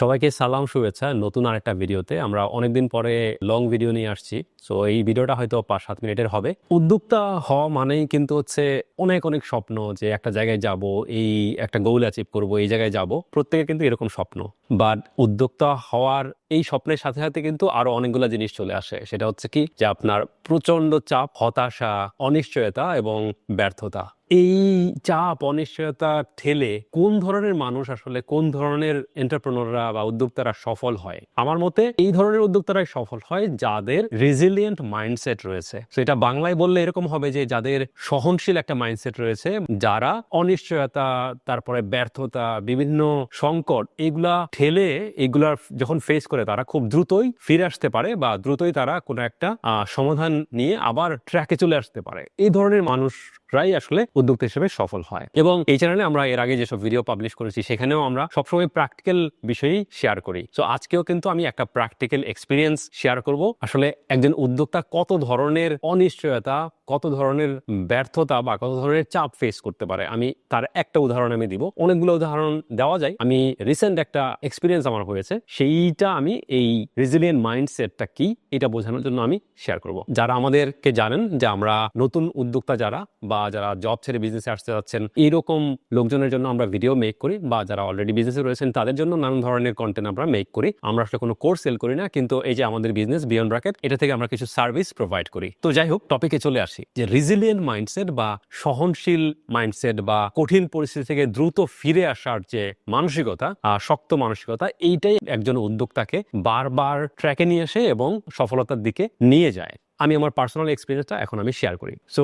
সবাইকে সালাম, শুভেচ্ছা নতুন আরেকটা ভিডিওতে। আমরা অনেকদিন পরে লং ভিডিও নিয়ে আসছি। সো এই ভিডিওটা হয়তো পাঁচ সাত মিনিটের হবে। উদ্যোক্তা হওয়া মানেই কিন্তু হচ্ছে অনেক অনেক স্বপ্ন যে একটা জায়গায় যাব, এই একটা গোল অ্যাচিভ করব, এই জায়গায় যাব। প্রত্যেকের কিন্তু এরকম স্বপ্ন। বাট উদ্যোক্তা হওয়ার এই স্বপ্নের সাথে সাথে কিন্তু আরও অনেকগুলো জিনিস চলে আসে। সেটা হচ্ছে কি যে আপনার প্রচণ্ড চাপ, হতাশা, অনিশ্চয়তা এবং ব্যর্থতা। এই চাপ, অনিশ্চয়তা ঠেলে কোন ধরনের মানুষ আসলে কোন ধরনের এন্টারপ্রেনররা বা উদ্যোক্তারা সফল হয়? আমার মতে এই ধরনের উদ্যোক্তারাই সফল হয় যাদের রেজিলিয়েন্ট মাইন্ডসেট রয়েছে। সেটা বাংলায় বললে এরকম হবে যে যাদের সহনশীল একটা মাইন্ডসেট রয়েছে, যারা অনিশ্চয়তা, তারপরে ব্যর্থতা, বিভিন্ন সংকট, এগুলা ঠেলে, এগুলার যখন ফেস করে তারা খুব দ্রুতই ফিরে আসতে পারে বা দ্রুতই তারা কোনো একটা সমাধান নিয়ে আবার ট্র্যাকে চলে আসতে পারে। এই ধরনের মানুষরাই আসলে উদ্যোক্তা হিসেবে সফল হয়। এবং এই চ্যানেলে আমরা এর আগে যেসব ভিডিও পাবলিশ করেছি, সেখানেও আমরা সবসময় প্র্যাকটিক্যাল বিষয়ই শেয়ার করি। তো আজকেও কিন্তু আমি একটা প্র্যাকটিক্যাল এক্সপিরিয়েন্স শেয়ার করব। আসলে একজন উদ্যোক্তা কত ধরনের অনিশ্চয়তা কত ধরনের ব্যর্থতা বা কত ধরনের চাপ ফেস করতে পারে? আমি তার একটা উদাহরণ আমি দিব। অনেকগুলো উদাহরণ দেওয়া যায়। আমি রিসেন্ট একটা এক্সপিরিয়েন্স আমার হয়েছে। সেইটা আমি এই রেজিলিয়েন্ট মাইন্ডসেটটা কি, এটা বোঝানোর জন্য আমি শেয়ার করব। যারা আমাদেরকে জানেন যে আমরা নতুন উদ্যোক্তা যারা বা যারা জব ছেড়ে বিজনেসে আসতে যাচ্ছেন এইরকম লোকজনের জন্য আমরা ভিডিও মেক করি বা যারা অলরেডি বিজনেসে রয়েছেন, তাদের জন্য নানান ধরনের কন্টেন্ট আমরা মেক করি। আমরা আসলে কোনো কোর্স সেল করি না, কিন্তু এই যে আমাদের বিজনেস বিয়ন্ড ব্র্যাকেট এটা থেকে আমরা কিছু সার্ভিস প্রোভাইড করি। তো যাই হোক টপিকে চলে আসি। যে রিজিলিয়েন্ট মাইন্ডসেট বা সহনশীল মাইন্ডসেট বা কঠিন পরিস্থিতি থেকে দ্রুত ফিরে আসার যে মানসিকতা শক্ত মানসিকতা, এইটাই একজন উদ্যোক্তাকে বারবার ট্র্যাকে নিয়ে আসে এবং সফলতার দিকে নিয়ে যায়। আমি আমার পার্সোনাল এক্সপিরিয়েন্সটা এখন আমি শেয়ার করি। সো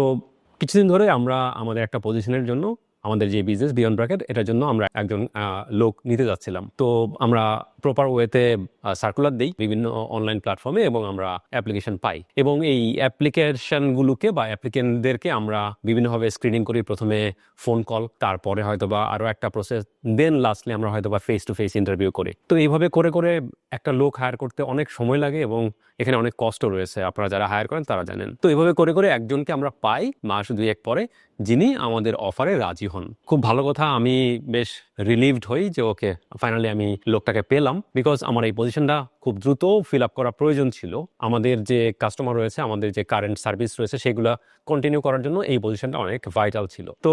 কিছুদিন ধরে আমরা আমাদের একটা পজিশনের জন্য, আমাদের যে বিজনেস বিয়ন্ড ব্র্যাকেট এটার জন্য আমরা একজন লোক নিতে যাচ্ছিলাম। তো আমরা প্রপার ওয়েতে সার্কুলার দিই বিভিন্ন অনলাইন প্ল্যাটফর্মে এবং আমরা অ্যাপ্লিকেশন পাই। এবং এই অ্যাপ্লিকেশনগুলোকে বা অ্যাপ্লিকেন্টদেরকে আমরা বিভিন্নভাবে স্ক্রিনিং করি। প্রথমে ফোন কল তারপরে হয়তো বা আরও একটা প্রসেস দেন লাস্টলি আমরা হয়তো বা ফেস টু ফেস ইন্টারভিউ করি। তো এইভাবে করে করে একটা লোক হায়ার করতে অনেক সময় লাগে এবং এখানে অনেক কষ্ট রয়েছে। আপনারা যারা হায়ার করেন তারা জানেন। তো এইভাবে করে করে একজনকে আমরা পাই মাস দুই এক পরে, যিনি আমাদের অফারে রাজি হন। খুব ভালো কথা, আমি বেশ রিলিভড হই যে, ওকে ফাইনালি আমি লোকটাকে পেলাম। বিকজ আমার এই পজিশনটা খুব দ্রুত ফিল আপ করা প্রয়োজন ছিল। আমাদের যে কাস্টমার রয়েছে, আমাদের যে কারেন্ট সার্ভিস রয়েছে, সেগুলো কন্টিনিউ করার জন্য এই পজিশনটা অনেক ভাইটাল ছিল। তো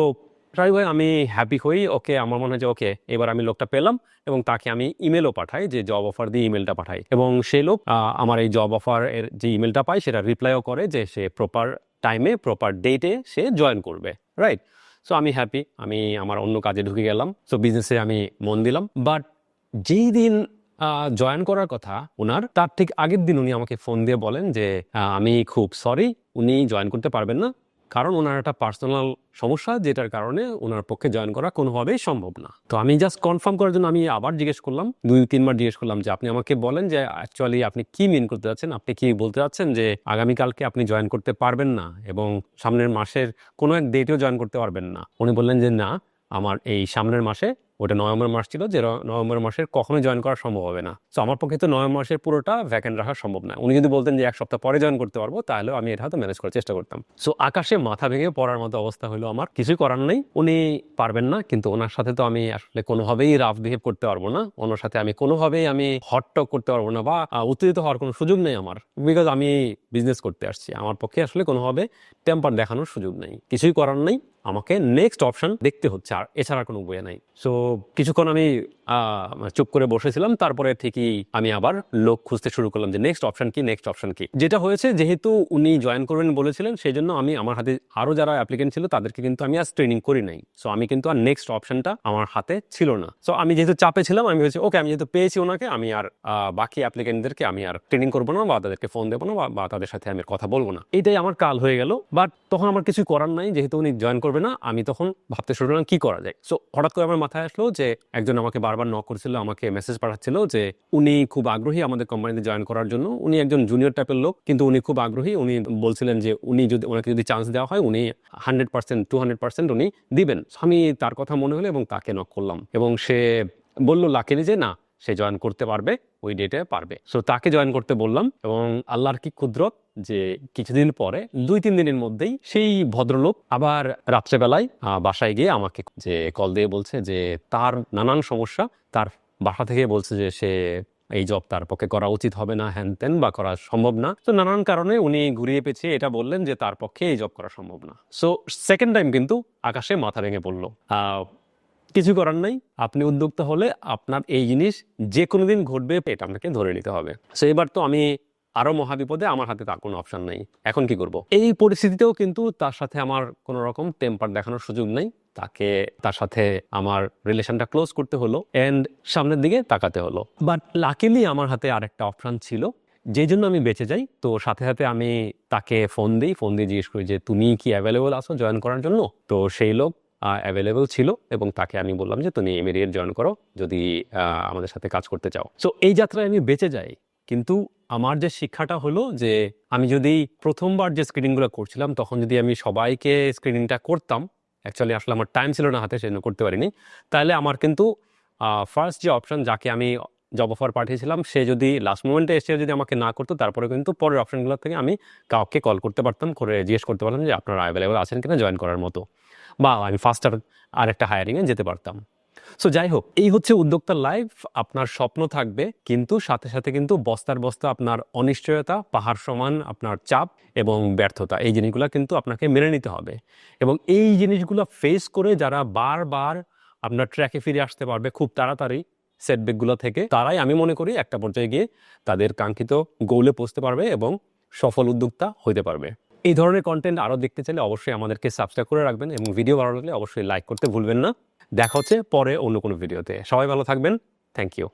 প্রায় ভাই আমি হ্যাপি হই ওকে আমার মনে হয় যে ওকে এবার আমি লোকটা পেলাম এবং তাকে আমি ইমেলও পাঠাই, যে জব অফার দিয়ে ইমেলটা পাঠাই। এবং সেই লোক আমার এই জব অফার এর যে ইমেলটা পাই সেটা রিপ্লাইও করে যে সে প্রপার টাইমে প্রপার ডেটে সে জয়েন করবে রাইট সো আমি হ্যাপি আমি আমার অন্য কাজে ঢুকে গেলাম। সো বিজনেসে আমি মন দিলাম। বাট যেই দিন জয়েন করার কথা ওনার তার ঠিক আগের দিন উনি আমাকে ফোন দিয়ে বলেন যে আমি খুব সরি, উনি জয়েন করতে পারবেন না। কারণ ওনার একটা পার্সোনাল সমস্যা, যেটার কারণে ওনার পক্ষে জয়েন করা কোনোভাবেই সম্ভব না। তো আমি জাস্ট কনফার্ম করার জন্য আমি আবার জিজ্ঞেস করলাম, দুই তিনবার জিজ্ঞেস করলাম যে, আপনি আমাকে বলেন যে অ্যাকচুয়ালি আপনি কি মিন করতে যাচ্ছেন? আপনি কি বলতে চাচ্ছেন যে, আগামীকালকে আপনি জয়েন করতে পারবেন না এবং সামনের মাসের কোনো এক ডেটেও জয়েন করতে পারবেন না? উনি বললেন যে, না, আমার এই সামনের মাসে ওটা নভেম্বর মাস ছিল যে নভেম্বর মাসের কখনোই জয়েন করা সম্ভব হবে না। তো আমার পক্ষে তো নভেম্বর মাসের পুরোটা ভ্যাকেন্ট রাখা সম্ভব না। উনি যদি বলতেন যে এক সপ্তাহ পরে জয়েন করতে পারব তাহলে আমি এটা হয়তো ম্যানেজ করার চেষ্টা করতাম। সো আকাশে মাথা ভেঙে পড়ার মতো অবস্থা হলো আমার। কিছুই করার নেই। উনি পারবেন না, কিন্তু ওনার সাথে তো আমি আসলে কোনোভাবেই রাফ বিহেভ করতে পারব না। ওনার সাথে আমি কোনোভাবেই আমি হট টক করতে পারব না বা উত্তেজিত হওয়ার কোনো সুযোগ নেই আমার। বিকজ আমি বিজনেস করতে আসছি। আমার পক্ষে আসলে কোনোভাবে টেম্পার দেখানোর সুযোগ নেই। কিছুই করার নেই। আমাকে নেক্সট অপশন দেখতে হচ্ছে আর এছাড়া কোনো উপায় নাই। সো কিছুক্ষণ আমি চুপ করে বসেছিলাম, তারপরে ঠিকই আমি আবার লোক খুঁজতে শুরু করলাম যে নেক্সট অপশন কি নেক্সট অপশন কি। যেটা হয়েছে, যেহেতু উনি জয়েন করবেন বলেছিলেন সেই জন্য আমি আমার হাতে আরও যারা অ্যাপ্লিকেন্ট ছিল, তাদেরকে কিন্তু আমি আজ ট্রেনিং করি নাই। সো আমি কিন্তু আর নেক্সট অপশনটা আমার হাতে ছিল না। সো আমি যেহেতু চাপে ছিলাম, আমি হচ্ছে ওকে আমি যেহেতু পেয়েছি ওনাকে, আমি আর বাকি অ্যাপ্লিকেন্টদেরকে আমি আর ট্রেনিং করব না বা তাদেরকে ফোন দেবো না বা- বা তাদের সাথে আমি কথা বলব না। এটাই আমার কাল হয়ে গেল। বাট তখন আমার কিছু করার নাই, যেহেতু উনি জয়েন করবে না, আমি তখন ভাবতে শুরু করলাম, কি করা যায়? সো হঠাৎ করে আমার মাথায় আসলো যে, একজন আমাকে বারবার নক করেছিল, আমাকে মেসেজ পাঠাচ্ছিল যে উনি খুব আগ্রহী আমাদের কোম্পানিতে জয়েন করার জন্য। উনি একজন জুনিয়র টাইপের লোক, কিন্তু উনি খুব আগ্রহী। উনি বলছিলেন যে উনি যদি, ওনাকে যদি চান্স দেওয়া হয়, উনি hundred percent to hundred percent উনি দিবেন। আমি তার কথা মনে হলো এবং তাকে নক করলাম। এবং সে বলল লাকিলি যে, না সে জয়েন করতে পারবে, ওই ডেটে পারবে। সো তাকে জয়েন করতে বললাম এবং আল্লাহর কি কুদরত যে কিছুদিন পরে, দুই তিন দিনের মধ্যেই সেই ভদ্রলোক আবার রাত্রেবেলায় বাসায় গিয়ে আমাকে যে কল দিয়ে বলছে যে তার নানান সমস্যা, তার বাসা থেকে বলছে যে সে এই জব তার পক্ষে করা উচিত হবে না হ্যান ত্যান বা করা সম্ভব না। তো নানান কারণে উনি ঘুরিয়ে পেঁচিয়ে এটা বললেন যে তার পক্ষে এই জব করা সম্ভব না। সো সেকেন্ড টাইম কিন্তু আকাশে মাথা ভেঙে পড়ল। কিছু করার নাই। আপনি উদ্যোক্তা হলে আপনার এই জিনিস যে কোনো দিন ঘটবে, এটা আপনাকে ধরে নিতে হবে। সো এবার তো আমি আরও মহাবিপদে আমার হাতে তার কোনো অপশান নেই। এখন কি করব? এই পরিস্থিতিতেও কিন্তু তার সাথে আমার কোনো রকম টেম্পার দেখানোর সুযোগ নেই। তাকে, তার সাথে আমার রিলেশনটা ক্লোজ করতে হলো অ্যান্ড সামনের দিকে তাকাতে হলো। বাট লাকিলি আমার হাতে আরেকটা অপশান ছিল যেই জন্য আমি বেঁচে যাই। তো সাথে সাথে আমি তাকে ফোন দিই। ফোন দিয়ে জিজ্ঞেস করি যে, তুমি কি অ্যাভেলেবল আছো জয়েন করার জন্য? তো সেই লোক অ্যাভেলেবল ছিল এবং তাকে আমি বললাম যে, তুমি ইমিডিয়েট জয়েন করো, যদি আমাদের সাথে কাজ করতে চাও। সো এই যাত্রায় আমি বেঁচে যাই। কিন্তু আমার যে শিক্ষাটা হলো যে, আমি যদি প্রথমবার যে স্ক্রিনিংগুলো করছিলাম, তখন যদি আমি সবাইকে স্ক্রিনিংটা করতাম অ্যাকচুয়ালি আসলে আমার টাইম ছিল না হাতে, সেজন্য করতে পারিনি, তাহলে আমার কিন্তু ফার্স্ট যে অপশন যাকে আমি জব অফার পাঠিয়েছিলাম, সে যদি লাস্ট মোমেন্টে এসে যদি আমাকে না করতো, তারপরে কিন্তু পরের অপশনগুলো থেকে আমি কাউকে কল করতে পারতাম, করে জিজ্ঞেস করতে পারতাম যে, আপনারা অ্যাভেলেবেল আছেন কিনা জয়েন করার মতো? বা, আমি ফার্স্টার আরেকটা হায়ারিংয়ে যেতে পারতাম। সো যাই হোক, এই হচ্ছে উদ্যোক্তার লাইফ আপনার স্বপ্ন থাকবে, কিন্তু সাথে সাথে কিন্তু বস্তার বস্তা আপনার অনিশ্চয়তা, পাহাড় সমান আপনার চাপ এবং ব্যর্থতা, এই জিনিসগুলো কিন্তু আপনাকে মেনে নিতে হবে। এবং এই জিনিসগুলো ফেস করে যারা বারবার আপনার ট্র্যাকে ফিরে আসতে পারবে খুব তাড়াতাড়ি সেটব্যাকগুলো থেকে তারাই আমি মনে করি একটা পর্যায়ে গিয়ে তাদের কাঙ্ক্ষিত গোলে পৌঁছতে পারবে এবং সফল উদ্যোক্তা হতে পারবে। এই ধরনের কন্টেন্ট আরও দেখতে চাইলে অবশ্যই আমাদেরকে সাবস্ক্রাইব করে রাখবেন এবং ভিডিও ভালো লাগলে অবশ্যই লাইক করতে ভুলবেন না। দেখা হচ্ছে পরে অন্য কোনো ভিডিওতে সবাই ভালো থাকবেন। Thank you